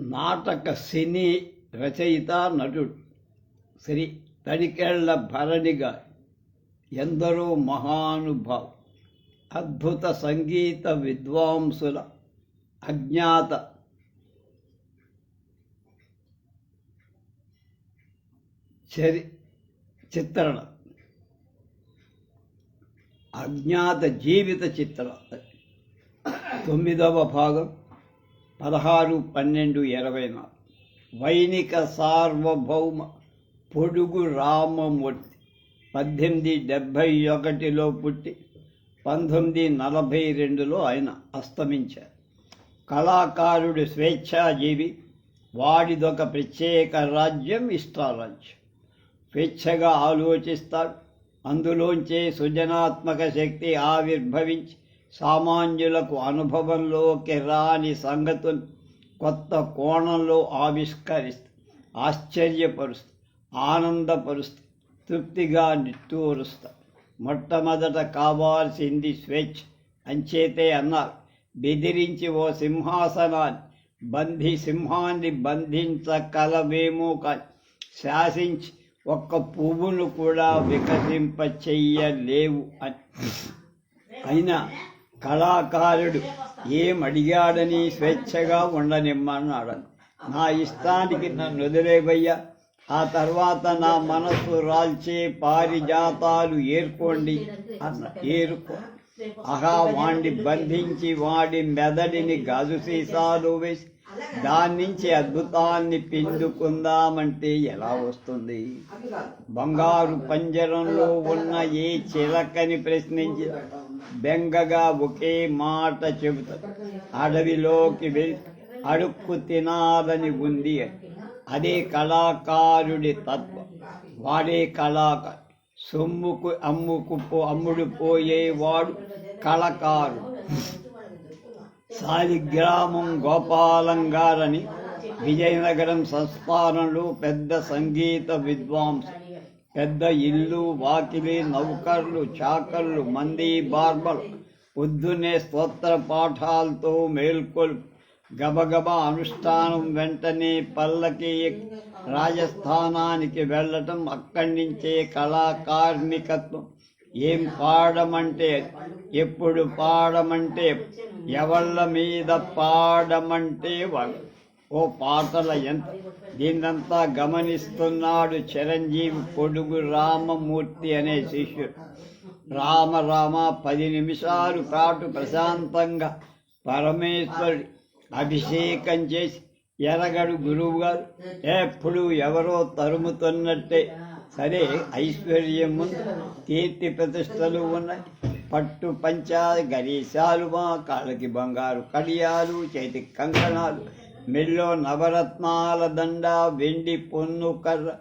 నాటక సినీ రచయిత నటుడు శ్రీ తడికెళ్ళ భరణిగా ఎందరో మహానుభావు అద్భుత సంగీత విద్వాంసుల అజ్ఞాత చరి చిత్రణ అజ్ఞాత జీవిత చిత్రణ తొమ్మిదవ భాగం. పదహారు పన్నెండు ఇరవై నాలుగు. వైనిక సార్వభౌమ పొడుగు రామమూర్తి పద్దెనిమిది డెబ్భై ఒకటిలో పుట్టి పంతొమ్మిది నలభై రెండులో ఆయన అస్తమించారు. కళాకారుడు స్వేచ్ఛాజీవి వాడిదొక ప్రత్యేక రాజ్యం ఇష్టారాజ్యం. స్వేచ్ఛగా ఆలోచిస్తాడు. అందులోంచే సృజనాత్మక శక్తి ఆవిర్భవించి సామాన్యులకు అనుభవంలోకి రాని సంగతులు కొత్త కోణంలో ఆవిష్కరిస్తూ ఆశ్చర్యపరుస్తూ ఆనందపరుస్తూ తృప్తిగా నిట్టూరుస్తా. మొట్టమొదట కావాల్సింది స్వేచ్ఛ అంచేతే అన్నారు. బెదిరించి ఓ సింహాసనాన్ని బంధి సింహాన్ని బంధించగలవేమో కానీ శాసించి ఒక్క పువ్వును కూడా వికసింప చెయ్యలేవు అని. అయినా కళాకారుడు. ఏం అడిగాడని స్వేచ్ఛగా ఉండనిమ్మన్నాడు. నా ఇష్టానికి నన్ను వదిలేవయ్యా. ఆ తర్వాత నా మనస్సు రాల్చే పారిజాతాలు ఏర్కోండి అన్న ఏరుకో. అహా వాణ్ణి బంధించి వాడి మెదడిని గాజు సీసాలు వేసి దాని నుంచి అద్భుతాన్ని పిండుకుందామంటే ఎలా వస్తుంది? బంగారు పంజరంలో ఉన్న ఏ చిలకని ప్రశ్నించి బెంగగా ఒకే మాట చెబుతా. అడవిలోకి వెళ్ళి అడుక్కు తినాలని ఉంది. అదే కళాకారుడి తత్వం. వాడే కళాకారు సొమ్ముకు అమ్ముకు పో అమ్ముడు పోయేవాడు కళకారు సాలిగ్రామం గోపాలం గారని విజయనగరం సంస్థానంలో పెద్ద సంగీత విద్వాంసు పెద్ద ఇల్లు వాకిలి నౌకర్లు చాకర్లు మంది బార్బలు పొద్దునే స్తోత్ర పాఠాలతో మేల్కొల్ గబగబా అనుష్ఠానం వెంటనే పల్లకి రాజస్థానానికి వెళ్ళటం అక్కడి నుంచే కళాకార్మికత్వం. ఏం పాడమంటే ఎప్పుడు పాడమంటే ఎవళ్ళ మీద పాడమంటే వాళ్ళు ఓ పాటల ఎంత దీన్నంతా గమనిస్తున్నాడు చిరంజీవి పొడుగు రామమూర్తి అనే శిష్యుడు. రామ రామ పది నిమిషాలు పాటు ప్రశాంతంగా పరమేశ్వరుడు అభిషేకం చేసి ఎరగడు గురువు గారు. ఎప్పుడు ఎవరో తరుముతున్నట్టే. సరే ఐశ్వర్యం ఉంది. కీర్తి ప్రతిష్టలు ఉన్నాయి. పట్టు పంచాలు గరీసాలు మా కాళ్ళకి బంగారు కడియాలు చేతికి కంకణాలు మెల్లో నవరత్నాల దండ వెండి పొన్ను కర్ర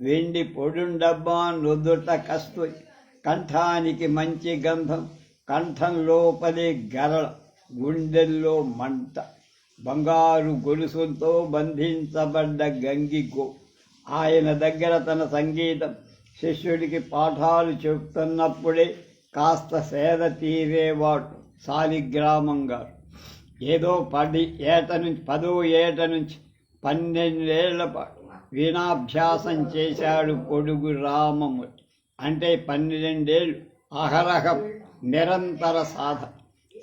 వెండి పొడుండబ్బా నుదుట కస్తు కంఠానికి మంచి గంధం కంఠం లోపలి గరళ గుండెల్లో మంట. బంగారు గొలుసులతో బంధించబడ్డ గంగి గో. ఆయన దగ్గర తన సంగీతం. శిష్యుడికి పాఠాలు చెప్తున్నప్పుడే కాస్త సేద తీరేవాడు సాలిగ్రామం గారు. ఏదో పది ఏట నుంచి పదో ఏట నుంచి పన్నెండేళ్ళ పాటు వీణాభ్యాసం చేశాడు పొడుగు రామము అంటే పన్నెండేళ్ళు అహరహం నిరంతర సాధన.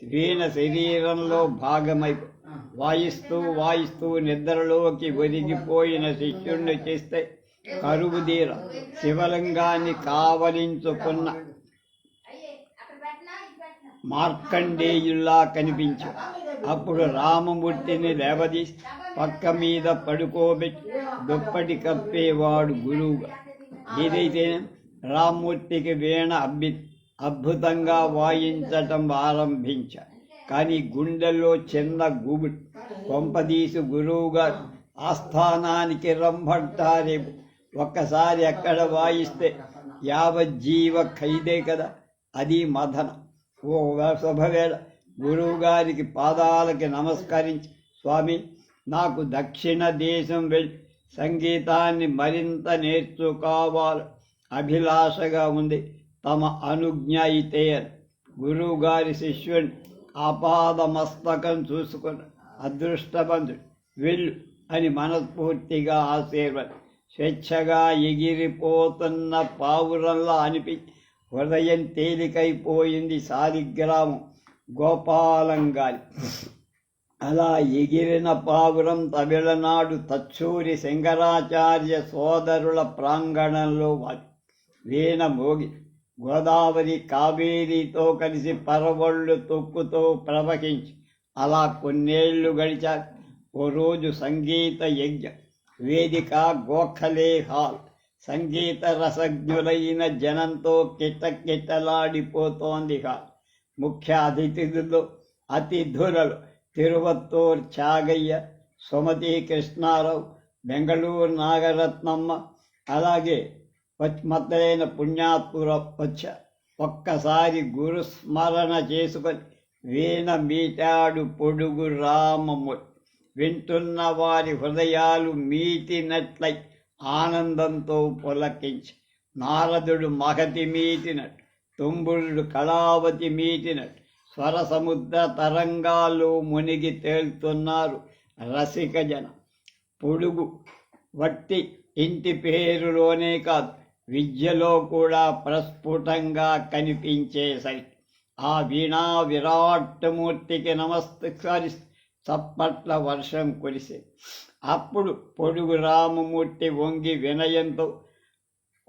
వీణ శరీరంలో భాగమై వాయిస్తూ వాయిస్తూ నిద్రలోకి ఒదిగిపోయిన శిష్యుణ్ణి చేస్తే కరువుదీర శివలింగాన్ని కావలించుకున్న మార్కండేయుల్లా కనిపించు అప్పుడు రామమూర్తిని లేవదీసి పక్క మీద పడుకోబెట్టి దుప్పటి కప్పేవాడు గురువుగా. ఏదైతే రామ్మూర్తికి వీణ అభి అద్భుతంగా వాయించటం ఆరంభించ. కానీ గుండెల్లో చిన్న గుబుడు కొంపదీసి గురువుగారు ఆస్థానానికి రంభంటారేమో ఒక్కసారి ఎక్కడ వాయిస్తే యావజ్జీవ ఖైదే కదా అది మదన ఓ శుభవేళ. గురువుగారికి పాదాలకి నమస్కరించి స్వామి నాకు దక్షిణ దేశం వెళ్ళి సంగీతాన్ని మరింత నేర్చుకోవాలి అభిలాషగా ఉంది. తమ అనుజ్ఞ అయితే గురువుగారి శిష్యుని ఆపాద మస్తకం చూసుకుని అదృష్టవంతుడు వెళ్ళు అని మనస్ఫూర్తిగా ఆశీర్వది స్వేచ్ఛగా ఎగిరిపోతున్న పావురంలా అనిపి హృదయం తేలికైపోయింది సాలిగ్రామం. గోపాలం గారి అలా ఎగిరిన పావురం తమిళనాడు తచ్చూరి శంకరాచార్య సోదరుల ప్రాంగణంలో వారి వీణ మోగి గోదావరి కావేరితో కలిసి పరవళ్ళు తొక్కుతో ప్రవహించి అలా కొన్నేళ్ళు గడిచారు. ఓ రోజు సంగీత యజ్ఞ వేదిక గోఖలే హాల్ సంగీత రసజ్ఞులైన జనంతో కిట్టకిట్టలాడిపోతోంది హాల్. ముఖ్య అతిథులు అతిథులలు తిరువత్తూర్ చాగయ్య సుమతి కృష్ణారావు బెంగళూరు నాగరత్నమ్మ అలాగే మొదలైన పుణ్యాత్ముల వచ్చ ఒక్కసారి గురుస్మరణ చేసుకొని వీణ మీటాడు పొడుగు రామము. వింటున్న వారి హృదయాలు మీటినట్లై ఆనందంతో పులకించి నారదుడు మగతి మీటినట్టు తుంబురుడు కళావతి మీటినట్టు. స్వర సముద్ర తరంగాలు మునిగి తేలుతున్నారు రసిక జనం. పొడుగు వట్టి ఇంటి పేరులోనే కాదు విద్యలో కూడా ప్రస్ఫుటంగా కనిపించేసరి ఆ వీణా విరాట్మూర్తికి నమస్కరి చప్పట్ల వర్షం కురిసే. అప్పుడు పొడుగు రామమూర్తి వంగి వినయంతో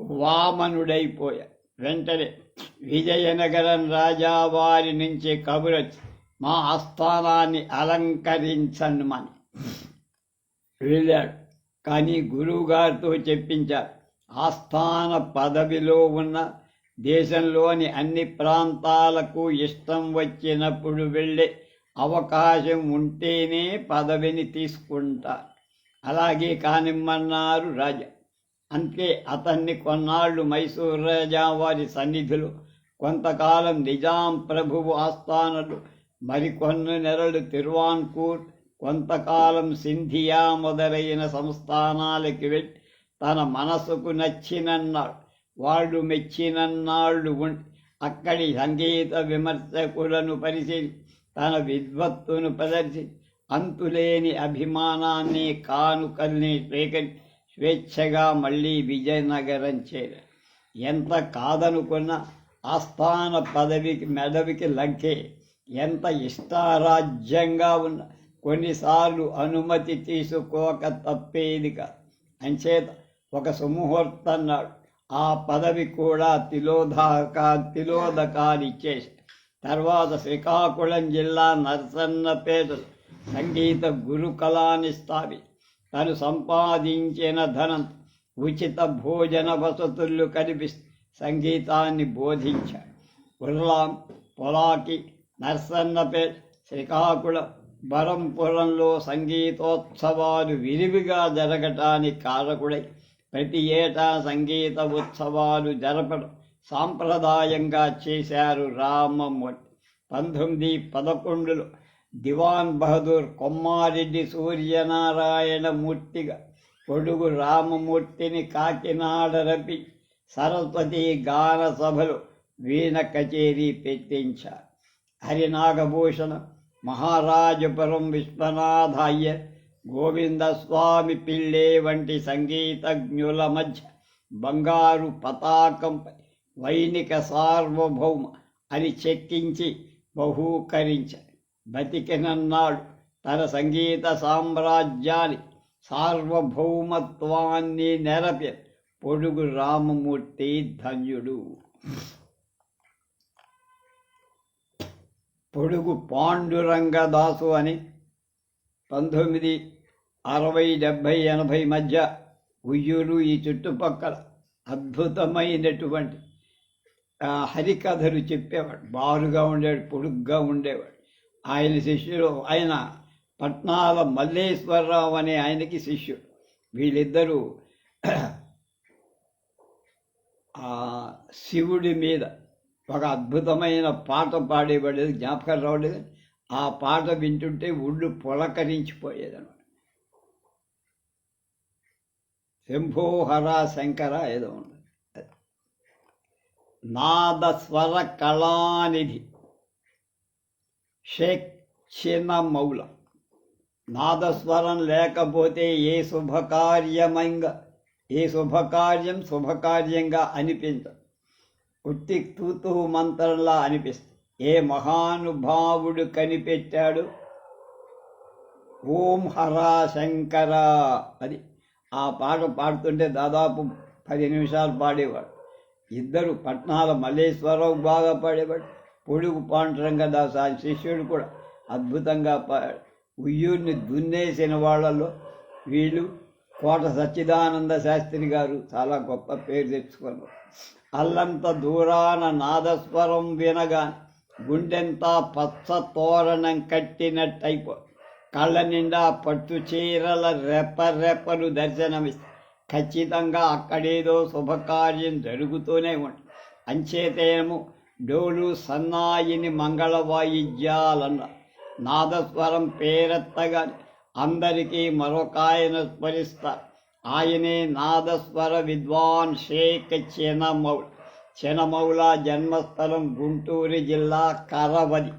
వామనుడైపోయా వెంటనే విజయనగరం రాజావారి నుంచి కబురొచ్చి మా ఆస్థానాన్ని అలంకరించమని వెళ్ళాడు. కానీ గురువుగారితో చెప్పించారు. ఆస్థాన పదవిలో ఉన్న దేశంలోని అన్ని ప్రాంతాలకు ఇష్టం వచ్చినప్పుడు వెళ్ళే అవకాశం ఉంటేనే పదవిని తీసుకుంటారు. అలాగే కానిమ్మన్నారు రాజా. అంతే అతన్ని కొన్నాళ్ళు మైసూరు రాజా వారి సన్నిధిలో కొంతకాలం నిజాం ప్రభువు ఆస్థానలు మరికొన్ని నెలలు తిరువాన్కూర్ కొంతకాలం సింధియా మొదలైన సంస్థానాలకి వెళ్ళి తన మనసుకు నచ్చినన్నాడు. వాళ్ళు మెచ్చినన్నాళ్ళు ఉండి అక్కడి సంగీత విమర్శకులను పరిశీలి తన విద్వత్తును ప్రదర్శి అంతులేని అభిమానాన్ని కానుకల్ని స్వీకరించి స్వేచ్ఛగా మళ్ళీ విజయనగరం చేర ఎంత కాదనుకున్న ఆస్థాన పదవికి మెదవికి లంకే ఎంత ఇష్టారాజ్యంగా ఉన్న కొన్నిసార్లు అనుమతి తీసుకోక తప్పేది కాదు అంచేత ఒక సుముహూర్తన్నాడు ఆ పదవి కూడా తిలోదక తిలోదకాలిచ్చేసి తర్వాత శ్రీకాకుళం జిల్లా నరసన్నపేట సంగీత గురుకళాన్ని స్థాపించారు తను సంపాదించిన ధనం ఉచిత భోజన వసతులు కలిపి సంగీతాన్ని బోధించాడు. ఉర్లాం పొలాకి నర్సన్నపేట్ శ్రీకాకుళం బరంపురంలో సంగీతోత్సవాలు విరివిగా జరగటానికి కారకుడై ప్రతి ఏటా సంగీత ఉత్సవాలు జరపడం సాంప్రదాయంగా చేశారు రామమూర్తి. పంతొమ్మిది పదకొండులో దివాన్ బహదూర్ కొమ్మారెడ్డి సూర్యనారాయణ మూర్తిగా రామమూర్తిని కాకినాడ రపి సరస్వతి గాన సభలు వీణ కచేరీ పెట్టించారు. హరినాగభూషణ మహారాజపురం విశ్వనాథ అయ్యర్ గోవిందస్వామి పిళ్ళే వంటి సంగీతజ్ఞుల మధ్య బంగారు పతాకంపై వైనిక సార్వభౌమ అని చెక్కించి బహూకరించారు. బతికినన్నాడు తన సంగీత సామ్రాజ్యాన్ని సార్వభౌమత్వాన్ని నెరపి పొడుగు రామమూర్తి ధన్యుడు. పొడుగు పాండురంగదాసు అని పంతొమ్మిది అరవై డెబ్భై ఎనభై మధ్య ఉయ్యూరు ఈ చుట్టుపక్కల అద్భుతమైనటువంటి హరికథలు చెప్పేవాడు. బారుగా ఉండేవాడు పొడుగ్గా ఉండేవాడు. ఆయన శిష్యులు ఆయన పట్నాల మల్లేశ్వరరావు అనే ఆయనకి శిష్యుడు. వీళ్ళిద్దరూ శివుడి మీద ఒక అద్భుతమైన పాట పాడేవాడేది జ్ఞాపకం రావలేదు ఆ పాట వింటుంటే ఒళ్ళు పొలకరించిపోయేదన్నమాట శంభోహర శంకర ఏదో ఉండదు నాదస్వర కళానిధి. షేక్ చిన్న మౌల నాదస్వరం లేకపోతే ఏ శుభకార్యమంగా ఏ శుభకార్యం శుభకార్యంగా అనిపించ. ఉత్తి తూతూ మంత్రంలా అనిపిస్తుంది ఏ మహానుభావుడు కనిపెట్టాడు? ఓం హరా శంకర అది ఆ పాట పాడుతుంటే దాదాపు పది నిమిషాలు పాడేవాడు. ఇద్దరు పట్నాల మల్లేశ్వరరావు బాగా పాడేవాడు. పొడుగు పాండురంగదాస్ ఆయన శిష్యుడు కూడా. అద్భుతంగా ఉయ్యూరిని దున్నేసిన వాళ్ళలో వీళ్ళు కోట సచ్చిదానంద శాస్త్రి గారు చాలా గొప్ప పేరు తెచ్చుకున్నారు. అల్లంత దూరాన నాదస్వరం వినగా గుండెంతా పచ్చ తోరణం కట్టినట్టయిపో. కళ్ళ నిండా పట్టు చీరల రెప్ప రెప్పలు దర్శనమిస్తాయి ఖచ్చితంగా అక్కడేదో శుభకార్యం జరుగుతూనే ఉంటుంది అంచేతేమో డోలు సన్నాయిని మంగళ వాయిద్యాలన్న నాదస్వరం పేరెత్తగా అందరికీ మరొక ఆయన స్మరిస్తారు ఆయనే నాదస్వర విద్వాన్ షేక్ చెనమౌళ చెనమౌళ జన్మస్థలం గుంటూరు జిల్లా కరవది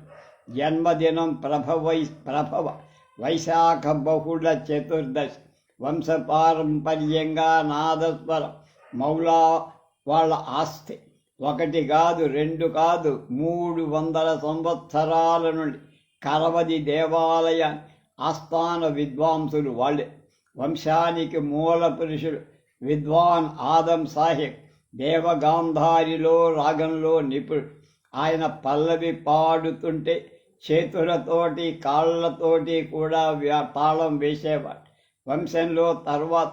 జన్మదినం ప్రభవై ప్రభవ వైశాఖ బహుళ చతుర్దశి. వంశపారంపర్యంగా నాదస్వరం మౌలా వాళ్ళ ఆస్తి ఒకటి కాదు రెండు కాదు మూడు వందల సంవత్సరాల నుండి కరవది దేవాలయ ఆస్థాన విద్వాంసులు వాళ్ళే. వంశానికి మూల పురుషుడు విద్వాన్ ఆదం సాహెబ్ దేవగాంధారిలో రాగంలో నిపుణుడు. ఆయన పల్లవి పాడుతుంటే చేతులతోటి కాళ్ళతోటి కూడా వ్యా- తాళం వేసేవాడు. వంశంలో తర్వాత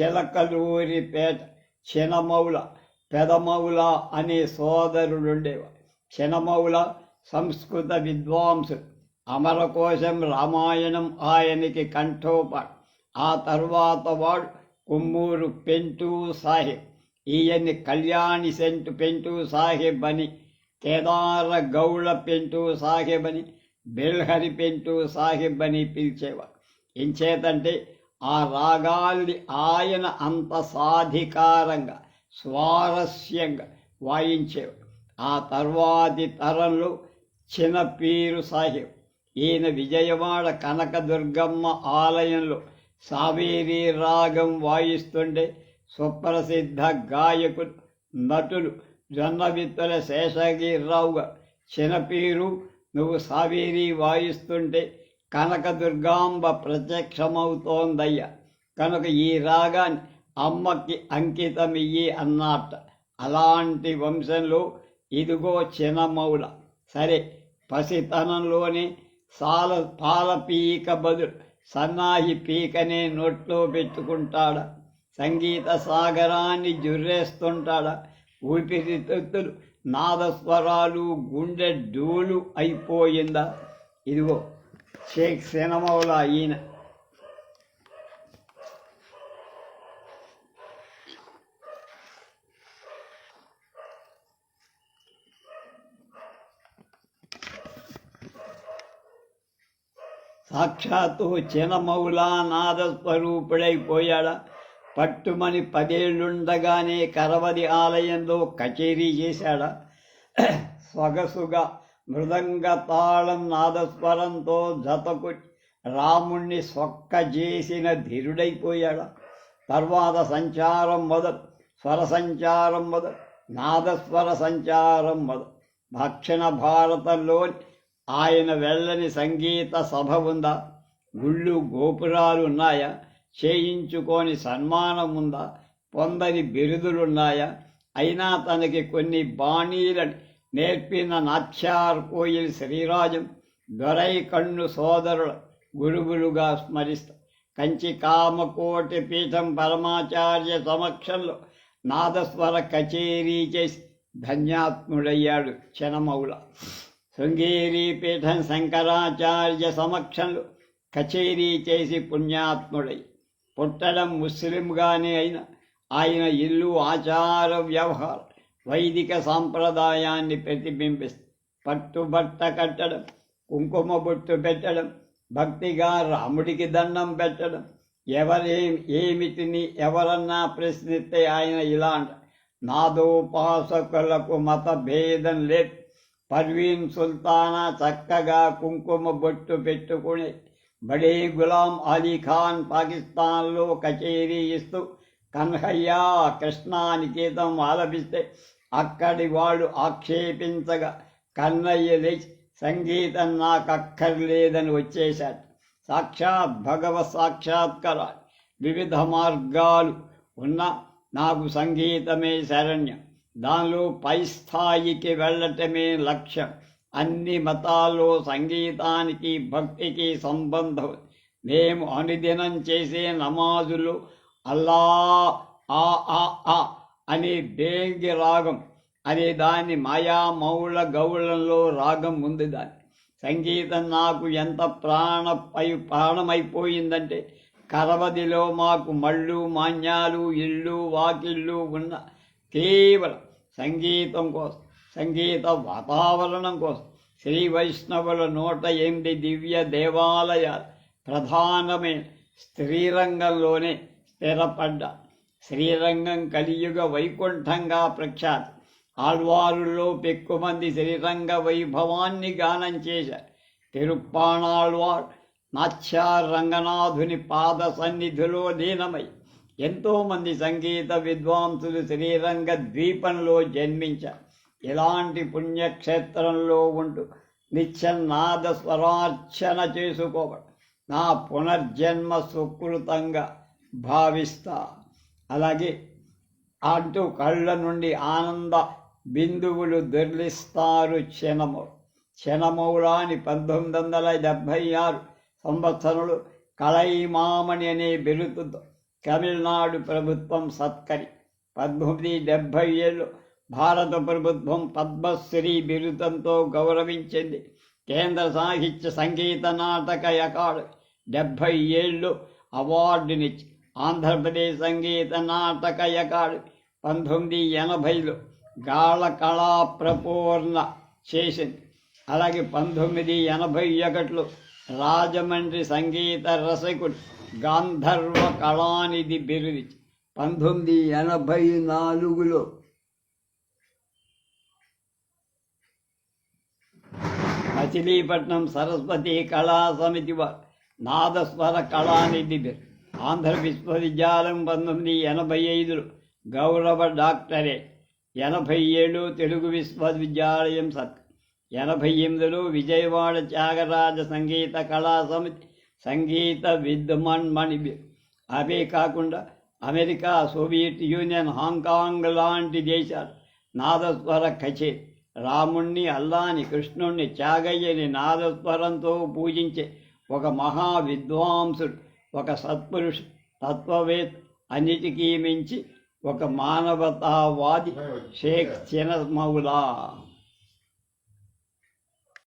చిలకలూరిపేట చినమౌల పెదమౌల అనే సోదరుడుండేవాడు. చినమౌల సంస్కృత విద్వాంసుడు. అమరకోశం రామాయణం ఆయనకి కంఠోపాడు. ఆ తర్వాత వాడు కుమ్మూరు పెంటూ సాహెబ్ ఈయన్ని కళ్యాణి సెంటు పెంటూ సాహెబ్ అని కేదార గౌళ పెంటూ సాహెబ్ అని బెల్హరి పెంటూ సాహెబ్ అని పిలిచేవాడు. ఇంచేతంటే ఆ రాగాల్ని ఆయన అంత సాధికారంగా స్వారస్యంగా వాయించేవాడు ఆ తర్వాతి తరంలో చిన్నపీరు సాహెబ్. ఈయన విజయవాడ కనకదుర్గమ్మ ఆలయంలో సావేరి రాగం వాయిస్తుండే సుప్రసిద్ధ గాయకులు నటులు జొన్నవిత్తుల శేషగిరిరావు గారు చిన్నపీరు నువ్వు సావేరి వాయిస్తుంటే కనకదుర్గాంబ ప్రత్యక్షమవుతోందయ్యా. కనుక ఈ రాగాన్ని అమ్మకి అంకితమియ్యి అన్నట్ట అలాంటి వంశంలో ఇదిగో చిన్నమౌల సరే పసితనంలోనే సాల పాల పీక బదులు సన్నాహి పీకనే నోట్లో పెట్టుకుంటాడా. సంగీత సాగరాన్ని జుర్రేస్తుంటాడా. ఊపిరితిత్తులు నాదస్వరాలు గుండె డూలు అయిపోయిందా? ఇదిగో షేక్ సినమౌల ఈయన. సాక్షాత్తు చినమౌలా నాదస్వరూపుడైపోయాడా పట్టుమని పదేళ్ళుండగానే కరవది ఆలయంలో కచేరీ చేశాడా? సొగసుగా మృదంగ తాళం నాదస్వరంతో జతకు రాముణ్ణి సొక్క చేసిన ధీరుడైపోయాడా? తర్వాత సంచారం మొదలు స్వర సంచారం మొదలు నాదస్వర సంచారం మొదలు దక్షిణ భారతంలోని ఆయన వెళ్ళని సంగీత సభ ఉందా? గుళ్ళు గోపురాలు ఉన్నాయా? చేయించుకొని సన్మానం ఉందా? పొందని బిరుదులున్నాయా? అయినా తనకి కొన్ని బాణీలను నేర్పిన నాట్యార్ కోయిల్ శ్రీరాజం దొరై కన్ను సోదరుల గురుగులుగా స్మరిస్తా. కంచి కామకోటి పీఠం పరమాచార్య సమక్షంలో నాదస్వర కచేరీ చేసి ధన్యాత్ముడయ్యాడు క్షణమౌల శృంగేరి పీఠం శంకరాచార్య సమక్షంలో కచేరీ చేసి పుణ్యాత్ముడై. పుట్టడం ముస్లింగానే అయిన ఆయన ఇల్లు ఆచార వ్యవహారం వైదిక సాంప్రదాయాన్ని ప్రతిబింబిస్తుంది పట్టుబట్ట కట్టడం కుంకుమ బొట్టు పెట్టడం భక్తిగా రాముడికి దండం పెట్టడం ఎవరేం ఏమిటిని ఎవరన్నా ప్రశ్నిస్తే ఆయన ఇలా నాదోపాసకులకు మత భేదం లేదు. పర్వీన్ సుల్తానా చక్కగా కుంకుమ బొట్టు పెట్టుకుని బడే గులాం అలీ ఖాన్ పాకిస్తాన్లో కచేరీ ఇస్తూ కన్హయ్య కృష్ణా నికేతం ఆలపిస్తే అక్కడి వాళ్ళు ఆక్షేపించగా కన్నయ్య లేచి సంగీతం నాకు అక్కర్లేదని వచ్చేశాడు. సాక్షాత్ భగవత్ సాక్షాత్కర వివిధ మార్గాలు ఉన్న నాకు సంగీతమే శరణ్యం. దానిలో పై స్థాయికి వెళ్ళటమే లక్ష్యం. అన్ని మతాల్లో సంగీతానికి భక్తికి సంబంధం. మేము అనుదినం చేసే నమాజులు అల్లా ఆ ఆ ఆ అనే బేంగి రాగం. అనే దాని మాయా మౌళ గౌళంలో రాగం ఉంది దాని సంగీతం నాకు ఎంత ప్రాణపై ప్రాణమైపోయిందంటే కరవదిలో మాకు మళ్ళు మాన్యాలు ఇళ్ళు వాకిళ్ళు ఉన్న కేవలం సంగీతం కోసం సంగీత వాతావరణం కోసం శ్రీ వైష్ణవుల నూట ఎనిమిది దివ్య దేవాలయాలు ప్రధానమైన స్త్రీరంగంలోనే స్థిరపడ్డ. శ్రీరంగం కలియుగ వైకుంఠంగా ప్రఖ్యాతి. ఆళ్వారుల్లో పెక్కుమంది శ్రీరంగ వైభవాన్ని గానం చేశారు తిరుప్పాణాళ్వార్ నాచ్యార్ రంగనాథుని పాద సన్నిధిలో లీనమై ఎంతోమంది సంగీత విద్వాంసులు శ్రీరంగ ద్వీపంలో జన్మించారు ఇలాంటి పుణ్యక్షేత్రంలో ఉంటూ నిత్యనాద స్వరార్చన చేసుకోవడం నా పునర్జన్మ సుకృతంగా భావిస్తా. అలాగే అంటూ కళ్ళ నుండి ఆనంద బిందువులు దొర్లిస్తారు క్షణము క్షణమౌలాని పంతొమ్మిది వందల డెబ్భై ఆరు సంవత్సరంలో కళైమామణి అనే బిరుదుతో తమిళనాడు ప్రభుత్వం సత్కరి. పద్దెనిమిది డెబ్భై ఏళ్ళు భారత ప్రభుత్వం పద్మశ్రీ బిరుదంతో గౌరవించింది కేంద్ర సాహిత్య సంగీత నాటక అకాడు డెబ్భై ఏళ్ళు అవార్డునిచ్చి ఆంధ్రప్రదేశ్ సంగీత నాటక అకాడు పంతొమ్మిది ఎనభైలో గాళ కళా ప్రపూర్ణ చేసింది. అలాగే పంతొమ్మిది ఎనభై ఒకటిలో రాజమండ్రి సంగీత రసకుడు గాంధర్వ కళానిధి బిరుది పంతొమ్మిది ఎనభై నాలుగులో. మచిలీపట్నం సరస్వతి కళా సమితి నాదస్వర కళానిధి బిరు ఆంధ్ర విశ్వవిద్యాలయం పంతొమ్మిది ఎనభై ఐదులో. గౌరవ డాక్టరే. ఎనభై ఏడు తెలుగు విశ్వవిద్యాలయం సత్ ఎనభై ఎనిమిదిలో విజయవాడ త్యాగరాజ సంగీత కళా సమితి సంగీత విద్మన్ మణి అవే కాకుండా అమెరికా సోవియట్ యూనియన్ హాంకాంగ్ లాంటి దేశాలు. నాదస్వర కచేరి రాముణ్ణి అల్లాని కృష్ణుణ్ణి త్యాగయ్యని నాదస్వరంతో పూజించే ఒక మహా విద్వాంసుడు ఒక సత్పురుషుడు తత్వవేత్త అన్నిటికీ మించి ఒక మానవతావాది షేక్ చినమౌలా.